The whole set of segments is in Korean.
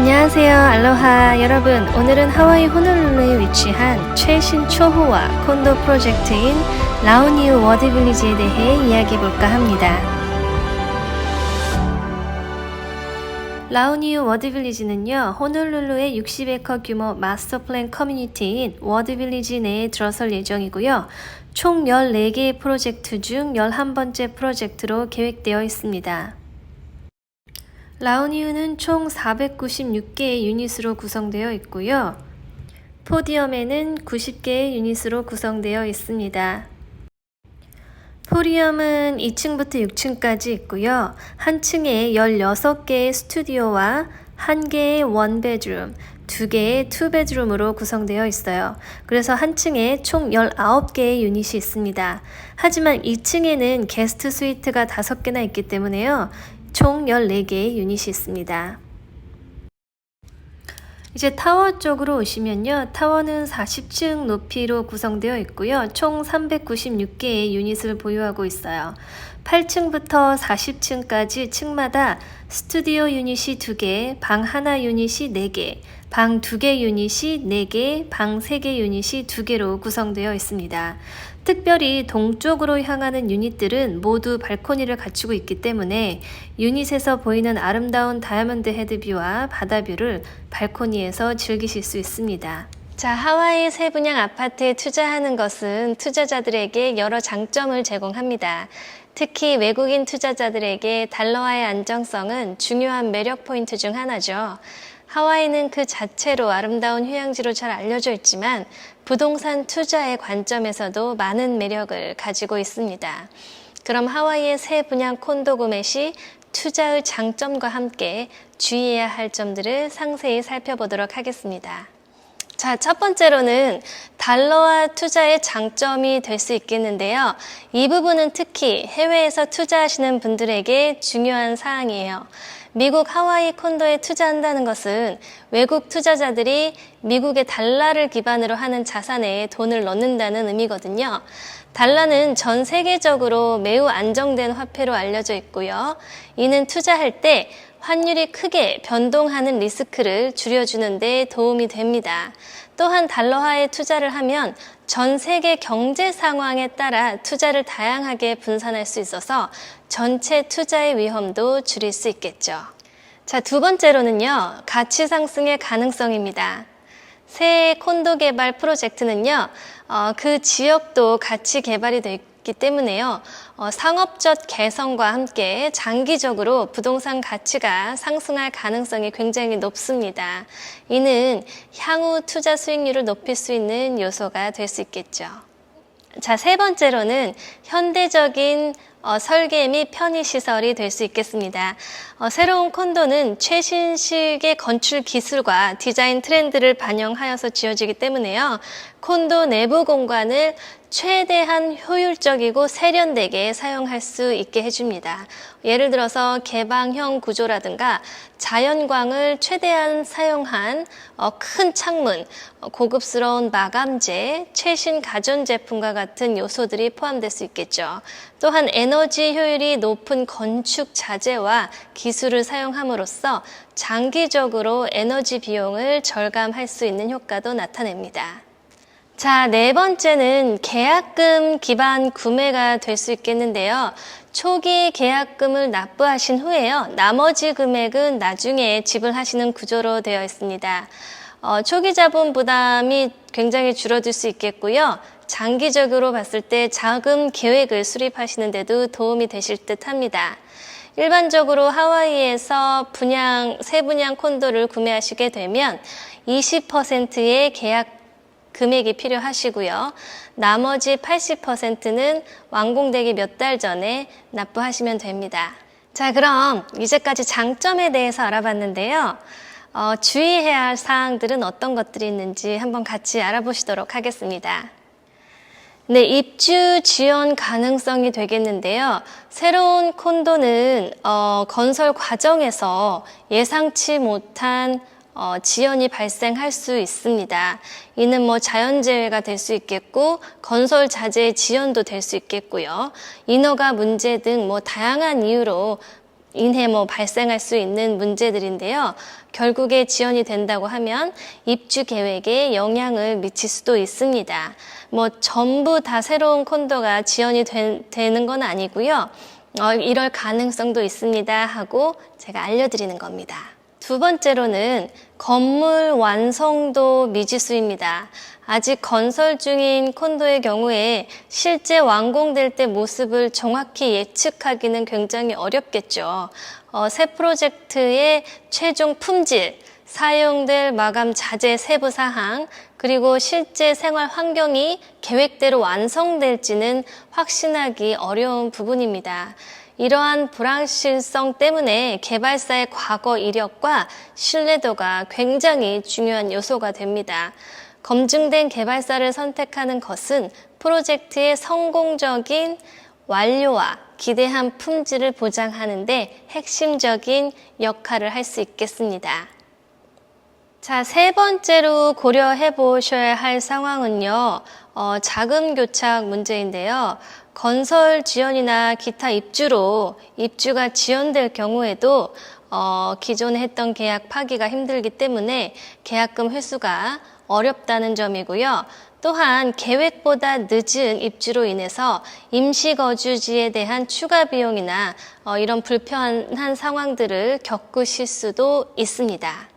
안녕하세요. 알로하. 여러분, 오늘은 하와이 호놀룰루에 위치한 최신 초호화 콘도 프로젝트인 라우니우 워드빌리지에 대해 이야기해볼까 합니다. 라우니우 워드빌리지는요, 호놀룰루의 60에커 규모 마스터 플랜 커뮤니티인 워드빌리지 내에 들어설 예정이고요. 총 14개의 프로젝트 중 11번째 프로젝트로 계획되어 있습니다. 라우니우는 총 496개의 유닛으로 구성되어 있고요. 포디엄에는 90개의 유닛으로 구성되어 있습니다. 포리엄은 2층부터 6층까지 있고요. 한 층에 16개의 스튜디오와 1개의 원베드룸, 2개의 투베드룸으로 구성되어 있어요. 그래서 한 층에 총 19개의 유닛이 있습니다. 하지만 2층에는 게스트 스위트가 5개나 있기 때문에요. 총 14개의 유닛이 있습니다. 이제 타워 쪽으로 오시면요. 타워는 40층 높이로 구성되어 있고요. 총 396개의 유닛을 보유하고 있어요. 8층부터 40층까지 층마다 스튜디오 유닛이 2개, 방 하나 유닛이 4개, 방 2개 유닛이 4개, 방 3개 유닛이 2개로 구성되어 있습니다. 특별히 동쪽으로 향하는 유닛들은 모두 발코니를 갖추고 있기 때문에 유닛에서 보이는 아름다운 다이아몬드 헤드뷰와 바다뷰를 발코니에서 즐기실 수 있습니다. 자, 하와이 새 분양 아파트에 투자하는 것은 투자자들에게 여러 장점을 제공합니다. 특히 외국인 투자자들에게 달러화의 안정성은 중요한 매력 포인트 중 하나죠. 하와이는 그 자체로 아름다운 휴양지로 잘 알려져 있지만 부동산 투자의 관점에서도 많은 매력을 가지고 있습니다. 그럼 하와이의 새 분양 콘도 구매 시 투자의 장점과 함께 주의해야 할 점들을 상세히 살펴보도록 하겠습니다. 자, 첫 번째로는 달러화 투자의 장점이 될 수 있겠는데요. 이 부분은 특히 해외에서 투자하시는 분들에게 중요한 사항이에요. 미국 하와이 콘도에 투자한다는 것은 외국 투자자들이 미국의 달러를 기반으로 하는 자산에 돈을 넣는다는 의미거든요. 달러는 전 세계적으로 매우 안정된 화폐로 알려져 있고요. 이는 투자할 때 환율이 크게 변동하는 리스크를 줄여주는 데 도움이 됩니다. 또한 달러화에 투자를 하면 전 세계 경제 상황에 따라 투자를 다양하게 분산할 수 있어서 전체 투자의 위험도 줄일 수 있겠죠. 자, 두 번째로는요, 가치 상승의 가능성입니다. 새 콘도 개발 프로젝트는요, 어, 그 지역도 같이 개발이 돼 있 기 때문에요, 어, 상업적 개성과 함께 장기적으로 부동산 가치가 상승할 가능성이 굉장히 높습니다. 이는 향후 투자 수익률을 높일 수 있는 요소가 될 수 있겠죠. 자, 세 번째로는 현대적인 어, 설계 및 편의 시설이 될 수 있겠습니다. 어, 새로운 콘도는 최신식의 건축 기술과 디자인 트렌드를 반영하여서 지어지기 때문에요. 콘도 내부 공간을 최대한 효율적이고 세련되게 사용할 수 있게 해줍니다. 예를 들어서 개방형 구조라든가 자연광을 최대한 사용한 어, 큰 창문, 어, 고급스러운 마감재, 최신 가전제품과 같은 요소들이 포함될 수 있겠죠. 또한 에너지 효율이 높은 건축 자재와 기술을 사용함으로써 장기적으로 에너지 비용을 절감할 수 있는 효과도 나타냅니다. 자, 네 번째는 계약금 기반 구매가 될 수 있겠는데요. 초기 계약금을 납부하신 후에요. 나머지 금액은 나중에 지불하시는 구조로 되어 있습니다. 어, 초기 자본 부담이 굉장히 줄어들 수 있겠고요. 장기적으로 봤을 때 자금 계획을 수립하시는 데도 도움이 되실 듯 합니다. 일반적으로 하와이에서 분양, 새 분양 콘도를 구매하시게 되면 20%의 계약 금액이 필요하시고요. 나머지 80%는 완공되기 몇 달 전에 납부하시면 됩니다. 자, 그럼 이제까지 장점에 대해서 알아봤는데요. 어, 주의해야 할 사항들은 어떤 것들이 있는지 한번 같이 알아보시도록 하겠습니다. 네, 입주 지원 가능성이 되겠는데요. 새로운 콘도는 어, 건설 과정에서 예상치 못한 어, 지연이 발생할 수 있습니다. 이는 뭐 자연재해가 될 수 있겠고 건설 자재의 지연도 될 수 있겠고요. 인허가 문제 등 뭐 다양한 이유로 인해 뭐 발생할 수 있는 문제들인데요. 결국에 지연이 된다고 하면 입주 계획에 영향을 미칠 수도 있습니다. 뭐 전부 다 새로운 콘도가 지연이 된- 되는 건 아니고요. 어, 이럴 가능성도 있습니다 하고 제가 알려드리는 겁니다. 두 번째로는 건물 완성도 미지수입니다. 아직 건설 중인 콘도의 경우에 실제 완공될 때 모습을 정확히 예측하기는 굉장히 어렵겠죠. 어, 새 프로젝트의 최종 품질, 사용될 마감 자재 세부 사항, 그리고 실제 생활 환경이 계획대로 완성될지는 확신하기 어려운 부분입니다. 이러한 불확실성 때문에 개발사의 과거 이력과 신뢰도가 굉장히 중요한 요소가 됩니다. 검증된 개발사를 선택하는 것은 프로젝트의 성공적인 완료와 기대한 품질을 보장하는데 핵심적인 역할을 할 수 있겠습니다. 자, 세 번째로 고려해 보셔야 할 상황은요, 어, 자금 교착 문제인데요. 건설 지연이나 기타 입주로 입주가 지연될 경우에도 어, 기존에 했던 계약 파기가 힘들기 때문에 계약금 회수가 어렵다는 점이고요. 또한 계획보다 늦은 입주로 인해서 임시 거주지에 대한 추가 비용이나 어, 이런 불편한 상황들을 겪으실 수도 있습니다.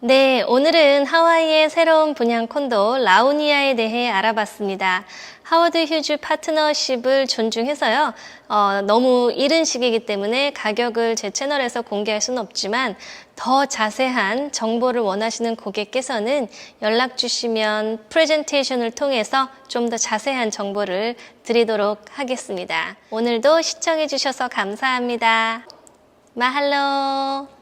네, 오늘은 하와이의 새로운 분양 콘도 라우니아에 대해 알아봤습니다. 하워드 휴즈 파트너십을 존중해서요. 어, 너무 이른 시기이기 때문에 가격을 제 채널에서 공개할 수는 없지만 더 자세한 정보를 원하시는 고객께서는 연락 주시면 프레젠테이션을 통해서 좀 더 자세한 정보를 드리도록 하겠습니다. 오늘도 시청해 주셔서 감사합니다. 마할로